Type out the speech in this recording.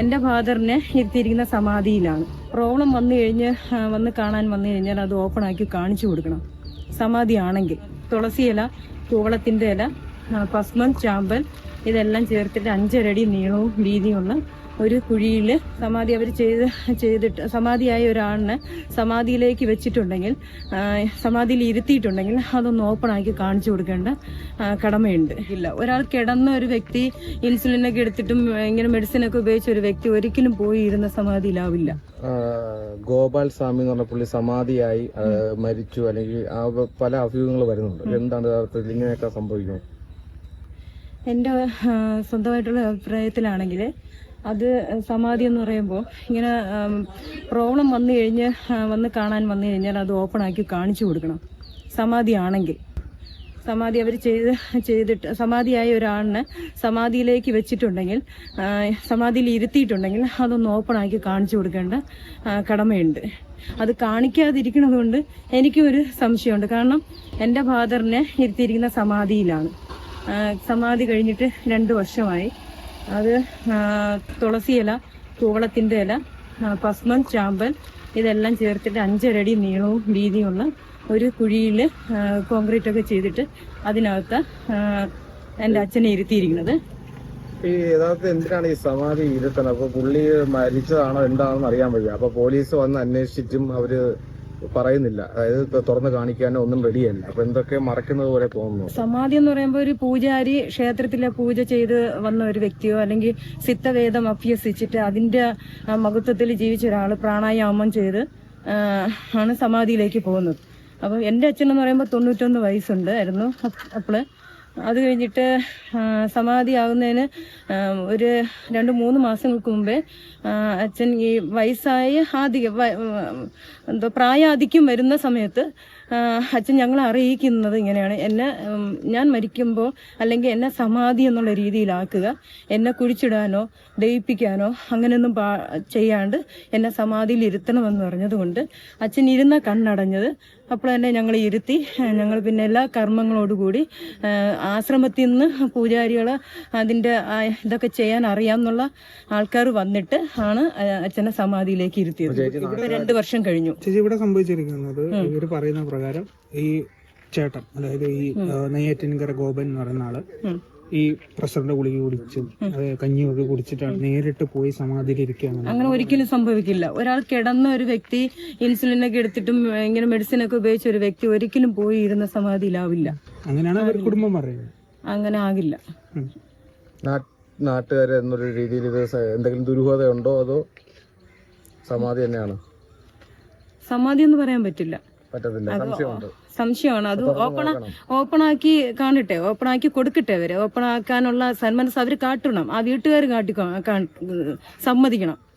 എന്റെ ഫാദറിനെ ഇരുത്തിയിരിക്കുന്ന സമാധിയിലാണ്. പ്രോബ്ലം വന്നു കഴിഞ്ഞ് വന്ന് കാണാൻ വന്നു കഴിഞ്ഞാൽ അത് ഓപ്പൺ ആക്കി കാണിച്ചു കൊടുക്കണം. സമാധി ആണെങ്കിൽ തുളസി ഇല തൂവളത്തിന്റെ ഇല പസ്മൻ പസ്മം ചാമ്പൽ ഇതെല്ലാം ചേർത്തിട്ട് അഞ്ചരടി നീളവും വീതിയുള്ള ഒരു കുഴിയിൽ സമാധി അവർ ചെയ്ത് ചെയ്തിട്ട് സമാധിയായ ഒരാളിനെ സമാധിയിലേക്ക് വെച്ചിട്ടുണ്ടെങ്കിൽ സമാധിയിൽ ഇരുത്തിയിട്ടുണ്ടെങ്കിൽ അതൊന്ന് ഓപ്പൺ ആക്കി കാണിച്ചു കൊടുക്കേണ്ട കടമയുണ്ട്. ഇല്ല ഒരാൾ കിടന്ന ഒരു വ്യക്തി ഇൻസുലിനൊക്കെ എടുത്തിട്ടും ഇങ്ങനെ മെഡിസിനൊക്കെ ഉപയോഗിച്ച ഒരു വ്യക്തി ഒരിക്കലും പോയി ഇരുന്ന സമാധിയിലാവില്ല. ഗോപാൽ സ്വാമി എന്ന് പറഞ്ഞ പുള്ളി സമാധിയായി മരിച്ചു. അല്ലെങ്കിൽ പല അഭ്യൂഹങ്ങൾ വരുന്നുണ്ട്. എന്താണ് യഥാർത്ഥത്തിൽ ഇങ്ങനെയൊക്കെ സംഭവിക്കുന്നത് എന്റെ സ്വന്തമായിട്ടുള്ള അഭിപ്രായത്തിലാണെങ്കിൽ അത് സമാധി എന്ന് പറയുമ്പോൾ ഇങ്ങനെ പ്രോബ്ലം വന്നു കഴിഞ്ഞ് വന്ന് കാണാൻ വന്നു കഴിഞ്ഞാൽ അത് ഓപ്പൺ ആക്കി കാണിച്ചു കൊടുക്കണം. സമാധി ആണെങ്കിൽ. സമാധി അവർ ചെയ്ത് ചെയ്തിട്ട് സമാധിയായ ഒരാളിനെ സമാധിയിലേക്ക് വെച്ചിട്ടുണ്ടെങ്കിൽ സമാധിയിൽ ഇരുത്തിയിട്ടുണ്ടെങ്കിൽ അതൊന്ന് ഓപ്പൺ ആക്കി കാണിച്ചു കൊടുക്കേണ്ട കടമയുണ്ട്. അത് കാണിക്കാതിരിക്കണതുകൊണ്ട് എനിക്കും ഒരു സംശയമുണ്ട്. കാരണം എന്റെ ഫാദറിനെ ഇരുത്തിയിരിക്കുന്ന സമാധിയിലാണ്. സമാധി കഴിഞ്ഞിട്ട് രണ്ട് വർഷമായി. അത് തുളസിയില കൂവളത്തിന്റെ ഇല പസ്മം ചാമ്പൽ ഇതെല്ലാം ചേർത്തിട്ട് അഞ്ചരടി നീളവും വീതിയുള്ള ഒരു കുഴിയിൽ കോൺക്രീറ്റ് ഒക്കെ ചെയ്തിട്ട് അതിനകത്ത് എന്റെ അച്ഛനെ ഇരുത്തിയിരിക്കുന്നത്. ഈ യഥാർത്ഥത്തിൽ എന്തിനാണ് ഈ സമാധി ഇരുത്തണം അപ്പൊ പുള്ളി മരിച്ചതാണോ? എന്താണെന്ന് അറിയാൻ വയ്യ. അപ്പൊ പോലീസ് വന്ന് അന്വേഷിച്ചിട്ടും അവർ പറയുന്നില്ല. അതായത് തുറന്നു കാണിക്കാനോ ഒന്നും റെഡിയല്ല അപ്പൊ എന്തൊക്കെ മറക്കുന്നത് പോലെ തോന്നുന്നു? സമാധി എന്ന് പറയുമ്പോൾ ഒരു പൂജാരി ക്ഷേത്രത്തിലെ പൂജ ചെയ്ത് വന്ന ഒരു വ്യക്തിയോ അല്ലെങ്കിൽ സിദ്ധവേദം അഭ്യസിച്ചിട്ട് അതിന്റെ മഹത്വത്തിൽ ജീവിച്ച ഒരാൾ പ്രാണായാമം ചെയ്ത് ആണ് സമാധിയിലേക്ക് പോകുന്നത്. അപ്പം എന്റെ അച്ഛൻ എന്ന് പറയുമ്പോൾ തൊണ്ണൂറ്റൊന്ന് വയസ്സുണ്ട് ആയിരുന്നു. അപ്പോൾ അത് കഴിഞ്ഞിട്ട് സമാധിയാകുന്നതിന് ഒരു രണ്ട് മൂന്ന് മാസങ്ങൾക്ക് മുമ്പേ അച്ഛൻ ഈ വയസ്സായ വ- എന്തോ പ്രായാധിക്യം വരുന്ന സമയത്ത് അച്ഛൻ ഞങ്ങളെ അറിയിക്കുന്നത് ഇങ്ങനെയാണ്. എന്നെ ഞാൻ മരിക്കുമ്പോൾ അല്ലെങ്കിൽ എന്നെ സമാധി എന്നുള്ള രീതിയിലാക്കുക എന്നെ കുഴിച്ചിടാനോ ദയിപ്പിക്കാനോ അങ്ങനെയൊന്നും പാ ചെയ്യാണ്ട് എന്നെ സമാധിയിൽ ഇരുത്തണമെന്ന് പറഞ്ഞതുകൊണ്ട് അച്ഛൻ ഇരുന്ന കണ്ണടഞ്ഞത് അപ്പോൾ തന്നെ ഞങ്ങൾ ഇരുത്തി ഞങ്ങൾ പിന്നെ എല്ലാ കർമ്മങ്ങളോടുകൂടി ആശ്രമത്തിൽ നിന്ന് പൂജാരികളെ അതിന്റെ ഇതൊക്കെ ചെയ്യാൻ അറിയാമെന്നുള്ള ആൾക്കാർ വന്നിട്ട് ആണ് അച്ഛനെ സമാധിയിലേക്ക് ഇരുത്തിയത്. ഇപ്പൊ രണ്ട് വർഷം കഴിഞ്ഞു. ചേച്ചി ഇവിടെ സംഭവിച്ചിരിക്കുന്നത് ഇവർ പറയുന്ന പ്രകാരം ഈ ചേട്ടൻ അതായത് ഈ നെയ്യാറ്റിൻകര ഗോപൻ എന്ന് പറയുന്ന ആൾ. ഈ പ്രസറിന്റെ ഗുളിക കുടിച്ചും അത് കഞ്ഞിയൊക്കെ കുടിച്ചിട്ടാണ് നേരിട്ട് പോയി സമാധിയിൽ ഇരിക്കുകയാണ് അങ്ങനെ ഒരിക്കലും സംഭവിക്കില്ല. ഒരാൾ കിടന്ന ഒരു വ്യക്തി ഇൻസുലിനൊക്കെ എടുത്തിട്ടും ഇങ്ങനെ മെഡിസിൻ ഒക്കെ ഉപയോഗിച്ച ഒരു വ്യക്തി ഒരിക്കലും പോയി ഇരുന്ന സമാധിയിലാവില്ല. അങ്ങനെയാണ് അവർ കുടുംബം പറയുന്നത്. അങ്ങനെ ആകില്ല. നാട്ടുകാരെ എന്നൊരു രീതിയിൽ ഇത് എന്തെങ്കിലും ദുരൂഹത ഉണ്ടോ അതോ സമാധി തന്നെയാണ്? സമാധി എന്ന് പറയാൻ പറ്റില്ല. സംശയമാണ്. അത് ഓപ്പൺ ഓപ്പൺ ആക്കി കാണട്ടെ. ഓപ്പൺ ആക്കി കൊടുക്കട്ടെ അവർ. ഓപ്പൺ ആക്കാനുള്ള സന്മനസ് അവർ കാട്ടണം. ആ വീട്ടുകാർ കാട്ടി സമ്മതിക്കണം.